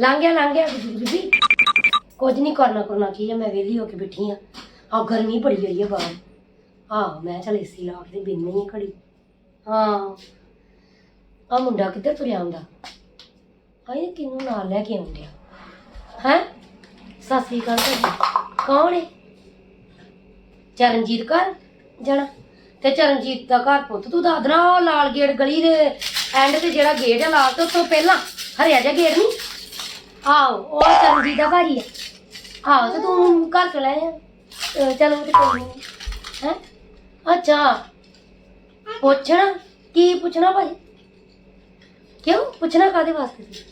ਲੰਘ ਗਿਆ ਲੰਘ ਗਿਆ। ਬੀਬੀ, ਕੁਝ ਨਹੀਂ ਕਰਨਾ ਕਰਨਾ ਕੀ ਹੈ ਮੈਂ ਵਿਹਲੀ ਹੋ ਕੇ ਬੈਠੀ ਆ। ਆ ਗਰਮੀ ਬੜੀ ਹੋਈ ਹੈ ਬਾਹਰ। ਆਹ, ਮੈਂ ਚਲ ਏਸੀ ਲਾ ਕੇ ਬਿੰਨੀ ਹੀ ਘੜੀ। ਹਾਂ। ਆ ਮੁੰਡਾ ਕਿੱਧਰ ਤੁਰਿਆ ਆਉਂਦਾ? ਆਏ ਕਿਨੂੰ ਨਾਲ ਲੈ ਕੇ ਆਉਂਦਿਆ ਹੈ? ਸਤਿ ਸ੍ਰੀ ਅਕਾਲ ਭਾਜੀ ਕੌਣ ਹੈ ਚਰਨਜੀਤ ਘਰ ਜਾਣਾ? ਤੇ ਚਰਨਜੀਤ ਦਾ ਘਰ ਪੁੱਤ, ਤੂੰ ਦੱਸ ਲਾਲ ਗੇਟ ਗਲੀ ਦੇ ਐਂਡ ਤੇ ਜਿਹੜਾ ਗੇਟ ਹੈ ਲਾਲ ਤੋਂ ਤੋਂ ਪਹਿਲਾਂ। ਹਰਿਆ ਜਿਹਾ ਗੇਟ ਨਹੀਂ ਆਹੋ, ਉਹ ਚਰਨਜੀਤ ਦਾ ਭਾਜੀ। ਹੀ ਹੈ ਆਹੋ, ਤੇ ਤੂੰ ਘਰ ਚਲਾ ਆ ਚਲ ਉਹ ਤੇ ਕੋਈ ਨਹੀਂ। ਹੈ? ਅੱਛਾ। ਪੁੱਛਣਾ? ਕੀ ਪੁੱਛਣਾ ਭਾਈ ਕਿਉਂ? ਪੁੱਛਣਾ ਕਾਦੇ ਵਾਸਤੇ ਸੀ?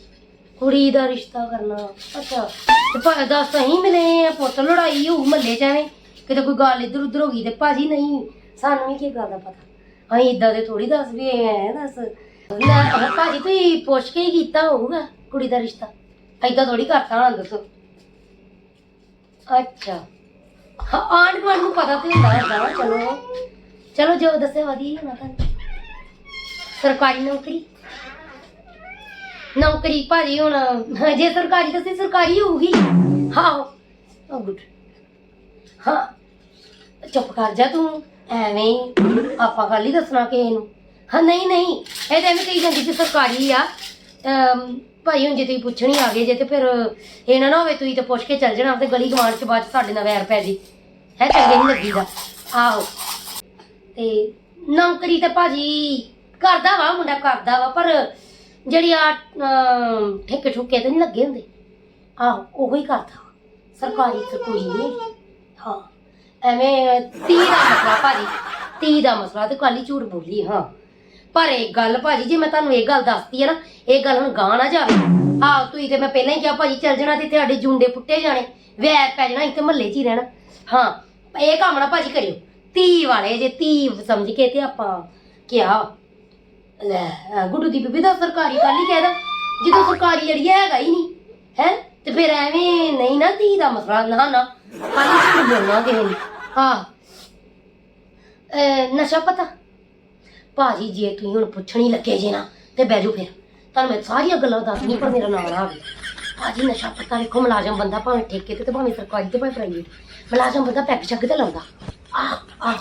ਕੁੜੀ ਦਾ ਰਿਸ਼ਤਾ ਕਰਨਾ। ਅੱਛਾ। ਤੇ ਭਾਈ ਦੱਸ ਸਹੀ ਮਿਲੇ ਆ ਪੁੱਤ, ਲੜਾਈ ਹੋਊ ਮੱਲੇ ਚ ਐਵੇਂ। ਕਿਤੇ ਕੋਈ ਗੱਲ ਇੱਧਰ ਉਧਰ ਹੋ ਗਈ ਤੇ ਭਾਜੀ ਨਹੀਂ, ਸਾਨੂੰ ਵੀ ਕੀ ਗੱਲ ਦਾ ਪਤਾ? ਅਸੀਂ ਇਦਾਂ ਦੇ ਥੋੜੀ ਦੱਸ ਵੀ ਐ ਦੱਸ। ਲੈ, ਭਾਜੀ ਤੁਸੀਂ ਪੁੱਛ ਕੇ ਹੀ ਕੀਤਾ ਹੋਊਗਾ ਕੁੜੀ ਦਾ ਰਿਸ਼ਤਾ। ਏਦਾਂ ਥੋੜੀ ਕਰਤਾ ਹੋਣਾ ਦੱਸੋ। ਅੱਛਾ। ਹਾਂ ਆਂਢ ਗੁਆਂਢ ਨੂੰ ਪਤਾ ਤੇ ਹੁੰਦਾ ਹੁੰਦਾ ਵਾ, ਚਲੋ। ਚਲੋ ਜੋ ਦੱਸੇ ਵਧੀਆ ਹੋਣਾ ਤੁਹਾਨੂੰ। ਸਰਕਾਰੀ ਨੌਕਰੀ। ਨੌਕਰੀ ਭਾਜੀ ਹੁਣ ਜੇ ਸਰਕਾਰੀ ਦੱਸੇ ਸਰਕਾਰੀ ਹੋਊਗੀ। ਹਾਂ ਉਹ ਗੁੱਡ। ਹਾਂ ਚੁੱਪ ਕਰ ਜਾ ਤੂੰ ਐਵੇਂ ਹੀ। ਆਪਾਂ ਕੱਲ ਹੀ ਦੱਸਣਾ ਕਿਸੇ ਨੂੰ। ਹਾਂ ਨਹੀਂ ਨਹੀਂ ਇਹ ਤਾਂ ਐਵੇਂ ਕਹੀ ਜਾਂਦੀ ਕਿ ਸਰਕਾਰੀ ਆ। ਅਮ, ਭਾਈ, ਹੁਣ ਜੇ ਤੁਸੀਂ ਪੁੱਛਣੀ ਆ ਗਏ ਜੇ ਤੇ ਫਿਰ ਇਹ ਨਾ ਨਾ ਹੋਵੇ ਤੁਸੀਂ ਤੇ ਪੁੱਛ ਕੇ ਚੱਲ ਜਾਣਾ ਤੇ ਗਲੀ ਗਵਾਂਢ ਚ ਬਾਅਦ 'ਚ ਸਾਡੇ ਨਾਲ ਵੈਰ ਪੈ ਜੀ। ਹੈ, ਚੰਗੇ ਨਹੀਂ ਲੱਗੀਦਾ। ਆਹੋ। ਤੇ ਨੌਕਰੀ ਤੇ ਭਾਜੀ ਕਰਦਾ ਵਾ, ਮੁੰਡਾ ਕਰਦਾ ਵਾ, ਪਰ ਜਿਹੜੀ ਆ ਠੇਕੇ ਠੁਕੇ ਤੇ ਨਹੀਂ ਲੱਗੇ ਹੁੰਦੇ। ਆਹੋ, ਉਹੋ ਹੀ ਕਰਦਾ ਵਾ। ਸਰਕਾਰੀ ਤੇ ਕੋਈ ਨਹੀਂ ਹਾਂ। ਐਵੇਂ ਤੀ ਦਾ ਮਸਲਾ ਭਾਜੀ ਤੀ ਦਾ ਮਸਲਾ ਤੇ ਕੱਲ ਹੀ ਝੂਠ ਬੋਲੀ, ਹਾਂ। ਪਰ ਇਹ ਗੱਲ ਭਾਜੀ, ਜੇ ਮੈਂ ਤੁਹਾਨੂੰ ਇਹ ਗੱਲ ਦੱਸਤੀ ਹੈ ਨਾ, ਇਹ ਗੱਲ ਹੁਣ ਗਾਂ ਨਾ ਜਾਵੇ। ਆਹ, ਤੁਸੀਂ ਤੇ ਮੈਂ ਪਹਿਲਾਂ ਹੀ ਕਿਹਾ ਭਾਜੀ, ਚੱਲ ਜਾਣਾ ਤੇ ਤੁਹਾਡੇ ਜੁੰਡੇ ਪੁੱਟੇ ਜਾਣੇ। ਵੈਰ ਪੈ ਜਾਣਾ ਇੱਥੇ ਮਹੱਲੇ 'ਚ ਹੀ ਰਹਿਣਾ। ਹਾਂ, ਇਹ ਕੰਮ ਨਾ ਭਾਜੀ ਕਰਿਓ। ਤੀ ਵਾਲੇ ਜੇ ਤੀ ਸਮਝ ਕੇ ਤੇ ਆਪਾਂ ਕਿਹਾ, ਲੈ, ਅਹ, ਗੁੱਡੂ ਦੀ ਬੀਬੀ ਦਾ ਸਰਕਾਰੀ ਕੱਲ ਹੀ ਕਹਿਦਾ ਜਦੋਂ ਸਰਕਾਰੀ ਅੜੀਆ ਹੈਗਾ ਹੀ ਨਹੀਂ, ਹੈ? ਤੇ ਫਿਰ ਐਵੇਂ ਨਹੀਂ ਨਾ ਧੀ ਦਾ ਮਸਲਾ ਨਾ ਨਾ ਕੱਲ ਬੋਲਣਾ ਕਿਸੇ ਨੇ। ਹਾਂ ਨਸ਼ਾ ਪਤਾ। ਭਾਜੀ ਜੇ ਤੁਸੀਂ ਹੁਣ ਪੁੱਛਣੀ ਲੱਗੇ ਜੇ ਨਾ, ਤੇ ਬਹਿ ਜਾਓ ਫਿਰ। ਤੁਹਾਨੂੰ ਮੈਂ ਸਾਰੀਆਂ ਗੱਲਾਂ ਦੱਸਣੀ ਪਰ ਮੇਰਾ ਨਾਮ ਨਾ ਆਵੇ। ਭਾਜੀ ਨਸ਼ਾ ਪਤਾ ਵੇਖੋ, ਮੁਲਾਜ਼ਮ ਬੰਦਾ ਭਾਵੇਂ ਠੇਕੇ ਤੇ ਤੇ ਭਾਵੇਂ ਸਰਕਾਰੀ ਤੇ ਭਾਵੇਂ ਪ੍ਰਾਈਵੇਟ ਮੁਲਾਜ਼ਮ ਬੰਦਾ ਪੈਕ ਛੱਕ ਤੇ ਲਾਉਂਦਾ। ਆ ਆ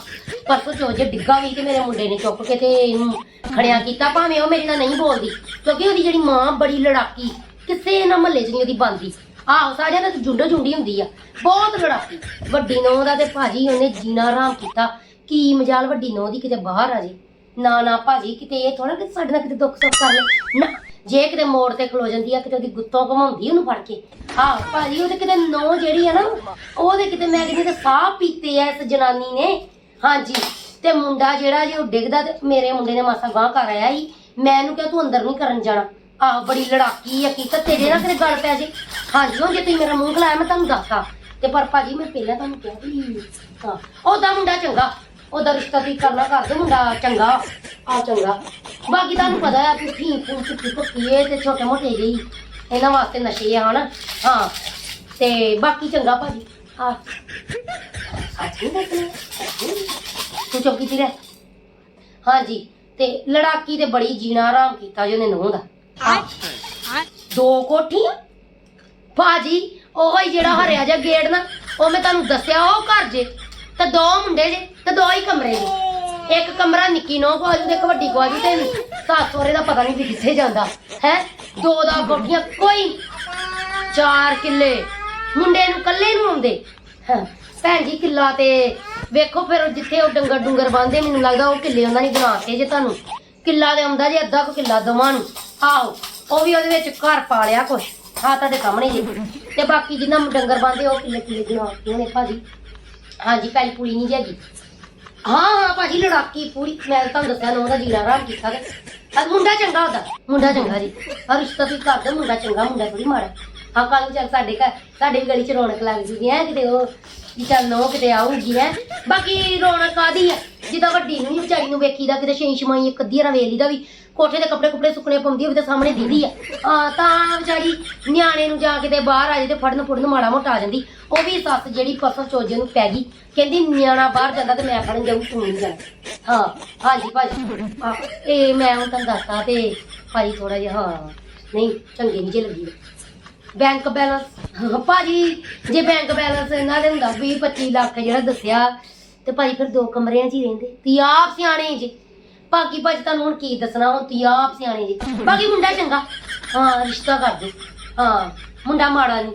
ਪਰਸੋਂ ਚੋ ਜੇ ਡਿੱਗਾ ਵੀ ਤੇ ਮੇਰੇ ਮੁੰਡੇ ਨੇ ਚੁੱਕ ਕੇ ਤੇ ਇਹਨੂੰ ਖੜਿਆ ਕੀਤਾ, ਭਾਵੇਂ ਉਹ ਮੇਰੇ ਨਾਲ ਨਹੀਂ ਬੋਲਦੀ, ਕਿਉਂਕਿ ਉਹਦੀ ਜਿਹੜੀ ਮਾਂ ਬੜੀ ਲੜਾਕੀ, ਕਿਸੇ ਨਾ ਮਹੱਲੇ 'ਚ ਨਹੀਂ ਉਹਦੀ ਬੰਦੀ ਆਹੋ, ਸਾਰਿਆਂ ਦਾ ਜੁੰਡੋ ਜੁੰਡੀ ਹੁੰਦੀ ਆ। ਬਹੁਤ ਲੜਾਕੀ। ਵੱਡੀ ਨੌਂ ਦਾ ਤੇ ਭਾਜੀ ਉਹਨੇ ਜੀਣਾ ਆਰਾਮ ਕੀਤਾ। ਕੀ ਮਜਾਲ ਵੱਡੀ ਨੌਂ ਦੀ ਕਿਤੇ ਬਾਹਰ ਆ ਜੇ। ਨਾ ਨਾ ਭਾਜੀ, ਕਿਤੇ ਇਹ ਥੋੜਾ ਕਿ ਸਾਡੇ ਨਾਲ ਕਿਤੇ ਦੁੱਖ ਸੁੱਖ ਕਰ ਲੈ ਨਾ, ਜੇ ਕਿਤੇ ਮੋੜ ਤੇ ਖਲੋ ਜਾਂਦੀ ਆ, ਕਿਤੇ ਉਹਦੀ ਗੁੱਤੋਂ ਘਮਾਉਂਦੀ ਉਹਨੂੰ ਫੜ ਕੇ। ਆਹ ਭਾਜੀ, ਉਹਦੇ ਕਿਤੇ ਨੌ ਜਿਹੜੀ ਆ ਨਾ, ਉਹਦੇ ਕਿਤੇ ਮੈਂ ਕਹਿੰਦੀ ਸਾਹ ਪੀਤੇ ਆ ਇਸ ਜਨਾਨੀ ਨੇ। ਹਾਂਜੀ, ਤੇ ਮੁੰਡਾ ਜਿਹੜਾ ਜੇ ਉਹ ਡਿੱਗਦਾ ਤੇ ਮੇਰੇ ਮੁੰਡੇ ਨੇ ਮਾਸਾ ਗਾਂ ਕਰ ਆਇਆ ਸੀ। ਮੈਂ ਇਹਨੂੰ ਕਿਹਾ ਤੂੰ ਅੰਦਰ ਨਹੀਂ ਕਰਨ ਜਾਣਾ। ਆਹ ਬੜੀ ਲੜਾਕੀ ਆ ਕੀਤਾ ਤੇਰੇ ਨਾਲ ਕਿਤੇ ਗੱਲ ਪੈ ਜੇ। ਹਾਂਜੀ ਹੁਣ ਜੇ ਤੁਸੀਂ ਮੇਰਾ ਮੂੰਹ ਖਲਾਇਆ, ਮੈਂ ਤੁਹਾਨੂੰ ਦੱਸਾਂ ਤੇ ਪਰ ਭਾਜੀ, ਮੈਂ ਪਹਿਲਾਂ ਤੁਹਾਨੂੰ ਕਿਹਾ ਵੀ, ਹਾਂ, ਉਹਦਾ ਮੁੰਡਾ ਚੰਗਾ। ਉਹਦਾ ਰਿਸ਼ਤਾ ਤੁਸੀਂ ਕਰਨਾ ਕਰ ਦਿਓ ਮੁੰਡਾ ਚੰਗਾ ਆ ਚੰਗਾ। ਬਾਕੀ ਤੁਹਾਨੂੰ ਪਤਾ ਹੈ ਕਿ ਫੀ ਫੂ ਚੁੱਕੀ ਇਹ ਤੇ ਛੋਟੇ ਮੋਟੇ ਜਿਹੀ ਇਹਨਾਂ ਵਾਸਤੇ ਨਸ਼ੇ ਆ ਹਨਾ? ਹਾਂ। ਤੇ ਬਾਕੀ ਚੰਗਾ ਭਾਜੀ। ਆ। ਸੱਚ ਨਹੀਂ। ਤੂੰ ਚੁੱਪ ਕੀਤੀ ਰਹਿ। ਹਾਂਜੀ। ਤੇ ਲੜਾਕੀ ਤੇ ਬੜੀ ਜੀਣਾ ਆਰਾਮ ਕੀਤਾ ਜਿਹਨੇ ਨਹੁੰ ਦਾ। ਦੋ ਕੋਠੀਆਂ? ਭਾਜੀ ਉਹ ਹੀ ਜਿਹੜਾ ਹਰਿਆ ਜਿਹਾ ਗੇਟ ਨਾ ਉਹ ਮੈਂ ਤੁਹਾਨੂੰ ਦੱਸਿਆ ਉਹ ਘਰ ਜੇ। ਤੇ ਦੋ ਮੁੰਡੇ ਜੇ। ਤੇ ਦੋ ਹੀ ਕਮਰੇ ਜੇ ਇੱਕ ਕਮਰਾ ਨਿੱਕੀ ਨੋ ਕੋ ਤੇ ਇੱਕ ਵੱਡੀ ਕੋ ਆਜੂ ਤੇ ਸੱਸ ਸਹੁਰੇ ਦਾ ਪਤਾ ਨਹੀਂ ਵੀ ਕਿੱਥੇ ਜਾਂਦਾ, ਹੈ? ਦੋ ਦਾ ਕੋਠੀਆਂ ਕੋਈ ਚਾਰ ਕਿੱਲੇ। ਮੁੰਡੇ ਨੂੰ ਕੱਲੇ ਨੂੰ ਆਉਂਦੇ। ਭੈਣ ਜੀ ਕਿੱਲਾ ਤੇ ਵੇਖੋ ਫਿਰ ਜਿੱਥੇ ਉਹ ਡੰਗਰ ਡੁੰਗਰ ਬੰਦੇ ਮੈਨੂੰ ਲੱਗਦਾ ਉਹ ਕਿੱਲੇ ਉਹਨਾਂ ਨੇ ਬਣਾਤੇ ਜੇ ਤੁਹਾਨੂੰ। ਕਿੱਲਾ ਦੇ ਆਉਂਦਾ ਜੇ ਅੱਧਾ ਕੁ ਕਿੱਲਾ ਦਵਾਂ ਨੂੰ। ਆਹੋ, ਉਹ ਵੀ ਉਹਦੇ ਵਿੱਚ ਘਰ ਪਾ ਲਿਆ ਕੁਛ। ਹਾਂ ਤੁਹਾਡੇ ਸਾਹਮਣੇ ਜੀ। ਤੇ ਬਾਕੀ ਜਿੰਨਾ ਡੰਗਰ ਬੰਦੇ ਉਹ ਕਿੱਲੇ ਕਿੱਲੇ ਬਣਾਤੇ ਉਹਨੇ ਭਾਜੀ। ਹਾਂਜੀ ਪਹਿਲੀ ਪੂਰੀ ਨਹੀਂ ਹੈਗੀ। ਹਾਂ ਹਾਂ, ਭਾਜੀ, ਲੜਾਕੀ ਪੂਰੀ। ਮੈਂ ਤੁਹਾਨੂੰ ਦੱਸਿਆ, ਨਾ ਉਹਦਾ ਜੀਣਾ ਆਰਾਮ ਕੀਤਾ ਤੇ। ਆ ਮੁੰਡਾ ਚੰਗਾ ਉਹਦਾ, ਮੁੰਡਾ ਚੰਗਾ ਜੀ। ਆ ਰਿਸ਼ਤਾ ਵੀ ਕਰਦੇ ਮੁੰਡਾ ਚੰਗਾ, ਮੁੰਡਾ ਥੋੜੀ ਮਾੜਾ। ਹਾਂ ਕੱਲ ਨੂੰ ਚੱਲ ਸਾਡੇ ਘਰ, ਸਾਡੇ ਵੀ ਗਲੀ ਚ ਰੌਣਕ ਲੱਗ ਜੂਗੀ ਹੈ, ਕਿਤੇ ਉਹ ਵੀ ਚੱਲ ਨੋ ਕਿਤੇ ਆਊਗੀ ਹੈ। ਬਾਕੀ ਰੌਣਕ ਆਦੀ ਹੈ। ਜਿੱਦਾਂ ਵੱਡੀ ਨੂੰ ਵੀ ਵਿਚਾਰੀ ਨੂੰ ਵੇਖੀਦਾ, ਕਿਤੇ ਛੇ ਛਮਾਈ ਇੱਕ ਅੱਧੀ ਰਾਂ ਵੇਲੀ ਦਾ ਵੀ ਕੋਠੇ ਦੇ ਕੱਪੜੇ ਕੁਪੜੇ ਸੁੱਕਣੇ ਪਾਉਂਦੀ ਹੋਵੇ ਤਾਂ ਸਾਹਮਣੇ ਦੀਦੀ ਆ। ਹਾਂ ਤਾਂ ਵਿਚਾਰੀ ਨਿਆਣੇ ਨੂੰ ਜਾ ਕਿਤੇ ਬਾਹਰ ਆ ਜੇ ਤੇ ਫੜਨ ਫੁੜਨ ਮਾੜਾ ਮੋਟਾ ਆ ਜਾਂਦੀ। ਉਹ ਵੀ ਸੱਸ ਜਿਹੜੀ ਪਰਸੋਂ ਚੋਜੇ ਨੂੰ ਪੈ ਗਈ ਕਹਿੰਦੀ ਨਿਆਣਾ ਬਾਹਰ ਜਾਂਦਾ ਤੇ ਮੈਂ ਫੜਨ ਜਾਊ ਤੂੰ ਨਹੀਂ ਜਾਣਾ। ਹਾਂ ਹਾਂਜੀ ਭਾਜੀ। ਹਾਂ, ਇਹ ਮੈਂ ਹੁਣ ਤੁਹਾਨੂੰ ਦੱਸਤਾ ਤੇ ਭਾਜੀ ਥੋੜਾ ਜਿਹਾ ਹਾਂ ਨਹੀਂ ਚੰਗੇ ਨਹੀਂ ਜੇ ਲੱਗੀ। ਬੈਂਕ ਬੈਲੈਂਸ ਭਾਜੀ ਜੇ ਬੈਂਕ ਬੈਲੈਂਸ ਇਹਨਾਂ ਦੇ ਹੁੰਦਾ 20 25 ਲੱਖ ਜਿਹੜਾ ਦੱਸਿਆ ਤੇ ਭਾਜੀ ਫਿਰ ਦੋ ਕਮਰਿਆਂ 'ਚ ਹੀ ਰਹਿੰਦੇ। ਤੀ ਆਪ ਸਿਆਣੇ ਜੀ। ਬਾਕੀ ਭਾਜੀ ਤੁਹਾਨੂੰ ਹੁਣ ਕੀ ਦੱਸਣਾ, ਹੁਣ ਤੀ ਆਪ ਸਿਆਣੇ ਜੀ। ਬਾਕੀ ਮੁੰਡਾ ਚੰਗਾ। ਹਾਂ, ਰਿਸ਼ਤਾ ਕਰ ਦੇ ਹਾਂ, ਮੁੰਡਾ ਮਾੜਾ ਨਹੀਂ।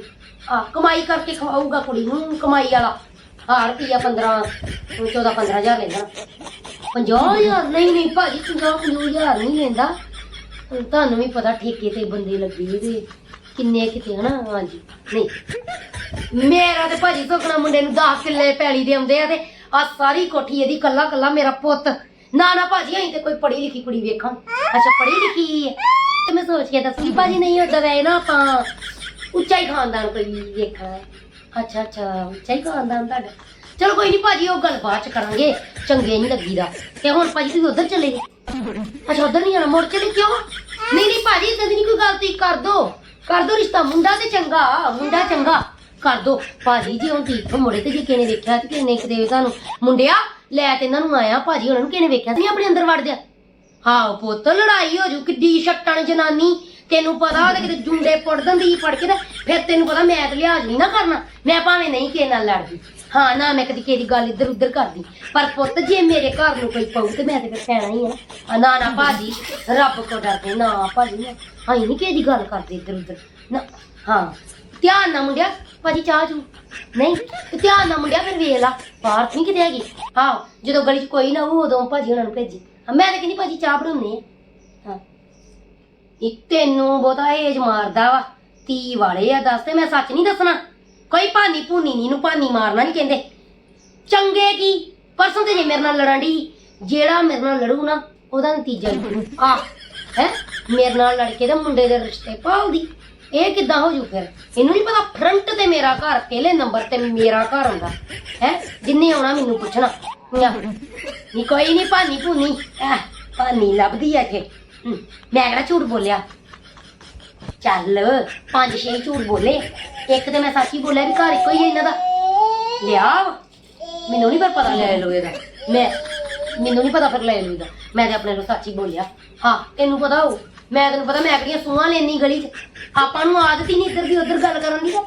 ਹਾਂ ਕਮਾਈ ਕਰਕੇ ਖਵਾਊਗਾ ਕੁੜੀ ਨੂੰ, ਕਮਾਈ ਵਾਲਾ। ਹਾਂ ਰੁਪਈਆ 15 14 15000 ਲੈਂਦਾ। 50000 ਨਹੀਂ ਨਹੀਂ, ਭਾਜੀ 50 ਹਜ਼ਾਰ ਨਹੀਂ ਲੈਂਦਾ। ਤੁਹਾਨੂੰ ਵੀ ਪਤਾ ਠੇਕੇ ਤੇ ਬੰਦੇ ਲੱਗੇ ਇਹਦੇ ਕਿੰਨੇ ਕਿਤੇ ਹਨਾ? ਹਾਂਜੀ। ਨਹੀਂ। ਮੇਰਾ ਤੇ ਭਾਜੀ ਸੁਖਣਾ ਮੁੰਡੇ ਨੂੰ 10 ਕਿੱਲੇ ਪੈਲੀ ਦੇ ਆਉਂਦੇ ਆ ਤੇ ਆ ਸਾਰੀ ਕੋਠੀ ਇਹਦੀ ਕੱਲਾ ਕੱਲਾ ਮੇਰਾ ਪੁੱਤ। ਨਾ ਨਾ ਭਾਜੀ ਅਸੀਂ ਤੇ ਕੋਈ ਪੜ੍ਹੀ ਲਿਖੀ ਕੁੜੀ ਵੇਖਾਂ। ਅੱਛਾ ਪੜ੍ਹੀ ਲਿਖੀ ਹੈ। ਤੇ ਮੈਂ ਸੋਚ ਕੇ ਦੱਸੀ ਭਾਜੀ, ਨਹੀਂ ਹੁੰਦਾ ਵੈ ਨਾ ਆਪਾਂ ਉੱਚਾ ਹੀ ਖਾਨਦਾਨ ਕੋਈ ਵੇਖਣਾ ਹੈ। ਅੱਛਾ ਅੱਛਾ, ਉੱਚਾ ਹੀ ਖਾਨਦਾਨ ਤੁਹਾਡਾ। ਚਲੋ ਕੋਈ ਨਹੀਂ ਭਾਜੀ, ਉਹ ਗੱਲ ਬਾਅਦ ਚ ਕਰਾਂਗੇ। ਚੰਗੇ ਨਹੀਂ ਲੱਗੀਦਾ। ਤੇ ਹੁਣ ਭਾਜੀ, ਤੁਸੀਂ ਉਧਰ ਚਲੇ ਗਏ। ਅੱਛਾ, ਉਧਰ ਨਹੀਂ ਜਾਣਾ, ਮੁੜ ਚਲੇ ਕਿਉਂ? ਨਹੀਂ ਨਹੀਂ ਭਾਜੀ, ਇਦਾਂ ਦੀ ਨਹੀਂ ਕੋਈ ਗੱਲ, ਤੁਸੀਂ ਕਰ ਦੋ। ਕਰ ਦੋ ਰਿਸ਼ਤਾ, ਮੁੰਡਾ ਤੇ ਚੰਗਾ, ਮੁੰਡਾ ਚੰਗਾ। ਕਰ ਦੋ। ਭਾਜੀ ਜੀ, ਹੁਣ ਠੀਕ ਮੁੜੇ ਤੇ ਜੇ ਕਿਨੇ ਵੇਖਿਆ ਤੇ ਕਿਨੇ ਕਿਤੇ ਤੁਹਾਨੂੰ ਮੁੰਡਿਆ ਲੈ ਤੇ ਇਹਨਾਂ ਨੂੰ ਆਇਆ ਭਾਜੀ, ਉਹਨਾਂ ਨੂੰ ਕਿਨੇ ਵੇਖਿਆ? ਤੇ ਆਪਣੇ ਅੰਦਰ ਵੜ ਜਾ। ਹਾਂ ਪੁੱਤ, ਲੜਾਈ ਹੋ ਜੂ ਕਿੱਡੀ ਛੱਟਣ ਜਨਾਨੀ, ਤੈਨੂੰ ਪਤਾ ਉਹਦੇ ਕਿਤੇ ਜੁੰਡੇ ਪੁੱਟ ਦਿੰਦੀ ਫੜ ਕੇ ਤੇ ਫਿਰ ਤੈਨੂੰ ਪਤਾ ਮੈਂ ਤੇ ਲਿਹਾਜ਼ ਨਹੀਂ ਨਾ ਕਰਨਾ। ਮੈਂ ਭਾਵੇਂ ਨਹੀਂ ਕਿਸੇ ਨਾਲ ਲੜਦੀ। ਹਾਂ ਨਾ ਮੈਂ ਕਦੀ ਕਿਸੇ ਦੀ ਗੱਲ ਇੱਧਰ ਉੱਧਰ ਕਰਦੀ। ਪਰ ਪੁੱਤ, ਜੇ ਮੇਰੇ ਘਰ ਨੂੰ ਕੋਈ ਪਊ ਤੇ ਮੈਂ ਤੇ ਫਿਰ ਪੈਣਾ ਹੀ ਆ। ਆ ਨਾ ਨਾ ਭਾਜੀ, ਰੱਬ ਤੋਂ ਡਰਦੇ, ਨਾ ਭਾਜੀ। ਅਸੀਂ ਨਹੀਂ ਕਿਸੇ ਦੀ ਗੱਲ ਕਰਦੇ ਇੱਧਰ ਉੱਧਰ ਨਾ, ਹਾਂ। ਧਿਆਨ ਨਾਲ ਮੁੰਡਿਆ ਭਾਜੀ ਚਾਹ ਚੂ। ਨਹੀਂ ਤੇ ਧਿਆਨ ਨਾਲ ਮੁੰਡਿਆ ਫਿਰ ਵੇਖ ਲਾ ਬਾਹਰ ਨਹੀਂ ਕਿਤੇ ਹੈਗੀ। ਹਾਂ ਜਦੋਂ ਗਲੀ 'ਚ ਕੋਈ ਨਾ ਹੋਊ ਉਦੋਂ ਭਾਜੀ ਉਹਨਾਂ ਨੂੰ ਭੇਜੀ। ਹਾਂ, ਮੈਂ ਤਾਂ ਕਹਿੰਦੀ ਭਾਜੀ ਚਾਹ ਬਣਾਉਣੀ ਆ। ਹਾਂ। ਇੱਕ ਤੈਨੂੰ ਬਹੁਤਾ ਏਜ ਮਾਰਦਾ ਵਾ ਤੀ ਵਾਲੇ ਆ ਦੱਸ ਤੇ ਮੈਂ ਸੱਚ ਨਹੀਂ ਦੱਸਣਾ। ਕੋਈ ਭਾਨੀ ਭੂਨੀ ਨਹੀਂ ਨੂੰ ਭਾਨੀ ਮਾਰਨਾ ਨਹੀਂ ਕਹਿੰਦੇ। ਚੰਗੇ ਕੀ? ਪਰਸੋਂ ਤੇ ਜੇ ਮੇਰੇ ਨਾਲ ਲੜਨ ਦੀ ਜਿਹੜਾ ਮੇਰੇ ਨਾਲ ਲੜੂ ਨਾ ਉਹਦਾ ਨਤੀਜਾ ਹੀ ਆ ਹੈ? ਮੇਰੇ ਨਾਲ ਲੜ ਕੇ ਤੇ ਮੁੰਡੇ ਦੇ ਰਿਸ਼ਤੇ ਪਾਉਦੀ ਇਹ ਕਿੱਦਾਂ ਹੋ ਜੂ ਫਿਰ? ਇਹਨੂੰ ਨਹੀਂ ਪਤਾ ਫਰੰਟ ਤੇ ਮੇਰਾ ਘਰ ਪਹਿਲੇ ਨੰਬਰ ਤੇ ਮੇਰਾ ਘਰ ਹੁੰਦਾ। ਹੈ? ਜਿੰਨੇ ਆਉਣਾ ਮੈਨੂੰ ਪੁੱਛਣਾ। ਨਹੀਂ ਕੋਈ ਨਹੀਂ ਭੂਨੀ ਐ ਭਾਨੀ ਲੱਭਦੀ ਐ ਕਿ ਮੈਂ ਕਿਹੜਾ ਝੂਠ ਬੋਲਿਆ? ਚੱਲ ਪੰਜ ਛੇ ਝੂਠ ਬੋਲੇ। ਇੱਕ ਤੇ ਮੈਂ ਸੱਚ ਬੋਲਿਆ ਵੀ ਘਰ ਇੱਕੋ ਹੀ ਹੈ ਇਹਨਾਂ ਦਾ। ਲਿਆ ਵਾ। ਮੈਨੂੰ ਨਹੀਂ ਪਰ ਪਤਾ। ਲੈ ਲੋ ਇਹਦਾ। ਮੈਂ ਮੈਨੂੰ ਨਹੀਂ ਪਤਾ ਫਿਰ ਲੈ ਲੋ ਇਹਦਾ ਮੈਂ ਤੇ ਆਪਣੇ ਨੂੰ ਸੱਚ ਬੋਲਿਆ। ਹਾਂ ਤੈਨੂੰ ਪਤਾ ਹੋ ਮੈਂ ਤੈਨੂੰ ਪਤਾ ਮੈਂ ਕਿਹੜੀਆਂ ਸੂਹਾਂ ਲੈਣੀ ਗਲੀ 'ਚ। ਆਪਾਂ ਨੂੰ ਆਦਤ ਹੀ ਨਹੀਂ ਇੱਧਰ ਦੀ, ਉੱਧਰ ਗੱਲ ਕਰਨ ਦੀ। ਤਾਂ